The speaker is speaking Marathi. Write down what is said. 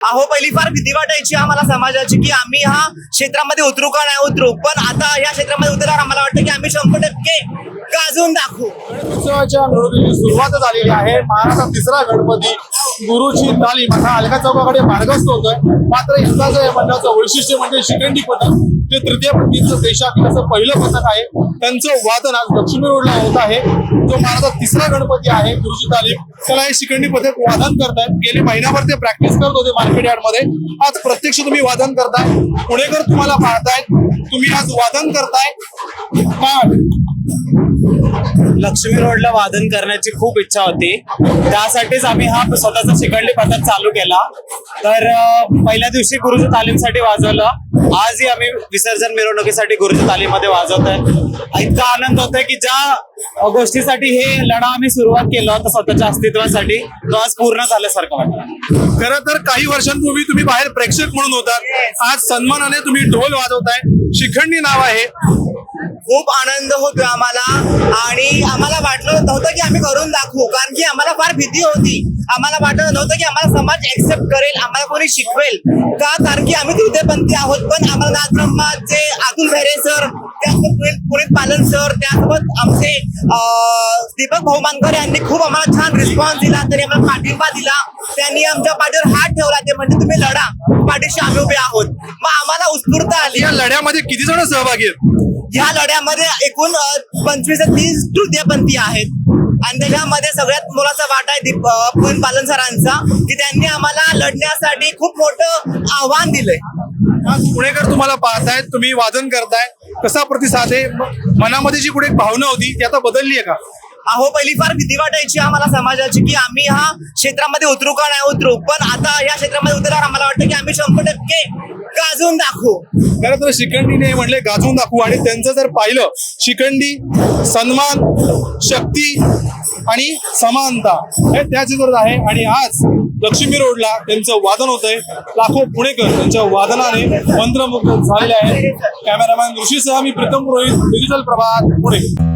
अहो पहिली फार भीती वाटायची आम्हाला समाजाची की आम्ही हा क्षेत्रामध्ये उतरू का नाही उतरू? पण आता या क्षेत्रामध्ये उतरल्यावर आम्हाला वाटतं की आम्ही शंभर टक्के गाजून दाखवू उत्सवाच्या मिरवणुकीची सुरुवात झालेली आहे. महाराष्ट्रात तिसरा गणपती गुरुची तालीम आता अलका चौकाकडे मार्गस्थ होतोय. मात्र यंदाचं या मंडळाचं वैशिष्ट्य म्हणजे शिखंडी पथक जे तृतीय पत्नीचं देशातील असं पहिलं पथक आहे त्यांचं वादन आज लक्ष्मी रोडला होत आहे. जो महाराजा तिसरा गणपती आहे गुरुची तालीम त्याला हे शिखंडी पथक वादन करतायत. गेले महिनाभर ते प्रॅक्टिस करत होते मार्केट यार्डमध्ये. आज प्रत्यक्ष तुम्ही वादन करताय. पुणेकर तुम्हाला पाहतायत तुम्ही आज वादन करताय. लक्ष्मी रोडला वादन करण्याची खूप इच्छा होती. त्यासाठीच आम्ही हा स्वतःचा शिकंडी पथक चालू केला. तर पहिल्या दिवशी गुरुजी तालीमसाठी वाजवलं. आजही आम्ही विसर्जन मिरवणुकीसाठी गुरुजी तालीममध्ये वाजवत आहे इतका आनंद होतोय की ज्या गोष्टीसाठी हे लढा आम्ही सुरुवात केला होता स्वतःच्या अस्तित्वासाठी. तो आज पूर्ण झाल्यासारखं वाटतं. खरं तर काही वर्षांपूर्वी तुम्ही बाहेर प्रेक्षक म्हणून होतात आज सन्मानाने तुम्ही ढोल वाजवताय. शिखंडी नाव आहे. खूप आनंद होतोय आम्हाला. आणि आम्हाला वाटलं नव्हतं की आम्ही करून दाखवू कारण की आम्हाला फार भीती होती. आम्हाला वाटत नव्हतं की आम्हाला समाज एक्सेप्ट करेल आम्हाला कोणी शिकवेल. का? कारण की आम्ही तृतीयपंथी आहोत पण आम्हाला नाथ ब्रह्माचे अतुल भेरे सर पुनीत पालन सर त्यासोबत आमचे दीपक भाऊ मानकर यांनी खूप आम्हाला छान रिस्पॉन्स दिला. त्यांनी आम्हाला पाठिंबा दिला. त्यांनी आमच्या पाठीवर हात ठेवला. ते म्हणजे तुम्ही लढा. पाठीशी आम्ही उभे आहोत. मग आम्हाला उत्स्फूर्त आली. या लढ्यामध्ये किती जण सहभागी आहेत? ह्या लढ्यामध्ये एकूण पंचवीस ते तीस तृतीयपंथी आहेत. आणि त्याच्यामध्ये सगळ्यात मोलाचा वाटा आहे दीप पुन पालन सरांचा की त्यांनी आम्हाला लढण्यासाठी खूप मोठं आव्हान दिलंय. पुणेकर तुम्हाला पाहतायत. तुम्ही वादन करताय कसा प्रतिसाद आहे? मनामध्ये जी कुठे एक भावना होती ती आता बदलली आहे का? अहो पहिली फार भीती वाटायची आम्हाला समाजाची की आम्ही हा क्षेत्रामध्ये उतरू का नाही उतरू? पण आता या क्षेत्रामध्ये उतरल्यावर आम्हाला वाटतं की आम्ही शंभर टक्के गाजून दाखवू. खरं तर शिखंडीने म्हणले गाजवून दाखवू. आणि त्यांचं जर पाहिलं शिखंडी सन्मान शक्ती आणि समानता हे त्याच जर आहे. आणि आज लक्ष्मी रोडला त्यांचं वादन होत आहे लाखो पुणेकर त्यांच्या वादनाने मंत्रमुग्ध झालेले आहेत. कॅमेरामॅन ऋषीसह मी प्रीतम पुरोहित डिजिटल प्रभात पुणे.